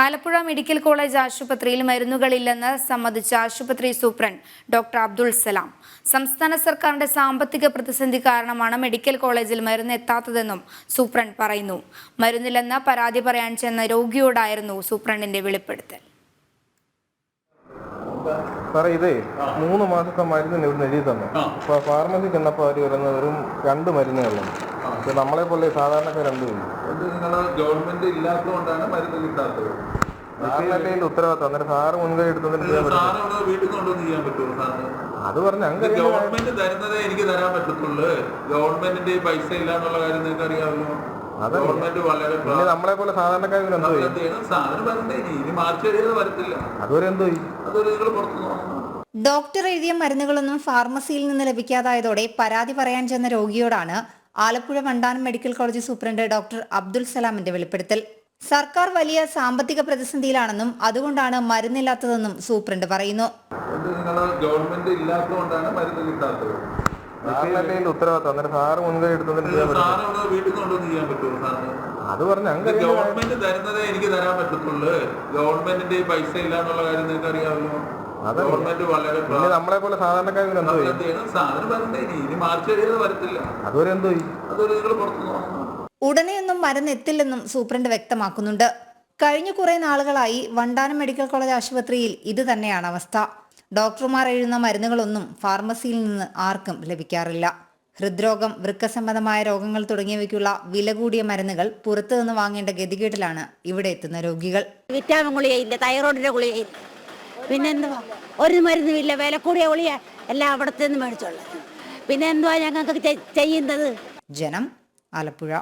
Alappuzha medical college ആശുപത്രിയിൽ മരുന്നുകളില്ലെന്ന് സമ്മതിച്ച ആശുപത്രി superintendent doctor Abdul Salam. സംസ്ഥാന സർക്കാരിന്റെ സാമ്പത്തിക പ്രതിസന്ധി കാരണമാണ് മെഡിക്കൽ കോളേജിൽ മരുന്ന് എത്താത്തതെന്നും സൂപ്രണ്ട് പറയുന്നു. മരുന്നില്ലെന്ന് പരാതി പറയാൻ ചെന്ന രോഗിയോടായിരുന്നു സൂപ്രണ്ടിന്റെ വെളിപ്പെടുത്തൽ. സാറേ ഇതേ മൂന്ന് മാസത്തെ മരുന്നിന് ഇവിടുന്ന് എഴുതി തന്നു. അപ്പൊ ഫാർമസി ചെന്നപ്പോൾ അവർ പറയുന്നത് വെറും രണ്ട് മരുന്നുകളേ അപ്പൊ നമ്മളെ പോലെ സാധാരണക്കാർ രണ്ട് പേരും അത് നിങ്ങൾ ഗവൺമെന്റ് ഇല്ലാത്തതുകൊണ്ടാണ് മരുന്ന് കിട്ടാത്തത്. ഉത്തരവാദിത്തം. അന്നേരം സാറ് മുൻകൈ എടുത്തതിന് ചെയ്യാൻ പറ്റും സാറ് അവിടെ വീട്ടിൽ കൊണ്ടുവന്ന് ചെയ്യാൻ പറ്റുമോ സാറിന്? അത് പറഞ്ഞ അങ്ങനെ ഗവൺമെന്റ് തരുന്നതേ എനിക്ക് തരാൻ പറ്റത്തുള്ളൂ. ഗവൺമെന്റിന്റെ ഈ പൈസ ഇല്ല എന്നുള്ള കാര്യം നിങ്ങൾക്ക് അറിയാമല്ലോ അതല്ലേ. ഗവൺമെന്റ് വളരെ നമ്മളെ പോലെ വരണ്ടേ ഇനി? മാർച്ച് കഴിയാതെ വരത്തില്ല. അതുവരെ എന്തോ അതൊരു നിങ്ങൾ പുറത്തു നോക്കണം. ഡോക്ടർ എഴുതിയ മരുന്നുകളൊന്നും ഫാർമസിയിൽ നിന്ന് ലഭിക്കാതായതോടെ പരാതി പറയാൻ ചെന്ന രോഗിയോടാണ് Alappuzha Vandanam medical college superintendent doctor Abdul സലാമിന്റെ വെളിപ്പെടുത്തൽ. സർക്കാർ വലിയ സാമ്പത്തിക പ്രതിസന്ധിയിലാണെന്നും അതുകൊണ്ടാണ് മരുന്നില്ലാത്തതെന്നും സൂപ്രണ്ട് പറയുന്നു. ഗവൺമെന്റ് ഇല്ലാത്തതുകൊണ്ടാണ് മരുന്ന് കിട്ടാത്തത്. സാറിനല്ലേ ഇതിന്റെ ഉത്തരവാദിത്തം അന്നേരം സാറ് മുൻകൈ എടുത്തതിന് ചെയ്യാൻ വീട്ടിൽ കൊണ്ടുവന്ന് പറ്റുമോ സാറിന് അത് പറഞ്ഞ അങ്ങനെ ഗവൺമെന്റ് തരുന്നതേ എനിക്ക് തരാൻ പറ്റത്തുള്ളൂ. ഗവൺമെന്റിന്റെ ഈ പൈസ ഇല്ല എന്നുള്ള കാര്യം നിങ്ങൾക്ക് അറിയാമല്ലോ പിന്നെ നമ്മളെ പോലെ സാധാരണക്കാർ എന്തോ അതുവരെ എന്തോ ഉടനെയൊന്നും മരുന്ന് എത്തില്ലെന്നും സൂപ്രണ്ട് വ്യക്തമാക്കുന്നുണ്ട്. കഴിഞ്ഞ കുറെ നാളുകളായി വണ്ടാനം മെഡിക്കൽ കോളേജ് ആശുപത്രിയിൽ ഇത് തന്നെയാണ് അവസ്ഥ. ഡോക്ടർമാർ എഴുതുന്ന മരുന്നുകളൊന്നും ഫാർമസിയിൽ നിന്ന് ആർക്കും ലഭിക്കാറില്ല. ഹൃദ്രോഗം വൃക്ക സംബന്ധമായ രോഗങ്ങൾ തുടങ്ങിയവയ്ക്കുള്ള വില കൂടിയ മരുന്നുകൾ പുറത്തുനിന്ന് വാങ്ങേണ്ട ഗതികേട്ടിലാണ് ഇവിടെ എത്തുന്ന രോഗികൾ. വിറ്റാമിൻ ഗുളികയില്ല തൈറോയിഡിന്റെ ഗുളികയില്ല. പിന്നെ എന്തുവാ ഒരു മരുന്നുമില്ല വില കൂടിയ ഒളിയ എല്ലാം അവിടത്തെ നിന്ന് മേടിച്ചോളൂ. പിന്നെ എന്തുവാ ഞങ്ങൾക്ക് ചെയ്യുന്നത്? ജനം ആലപ്പുഴ.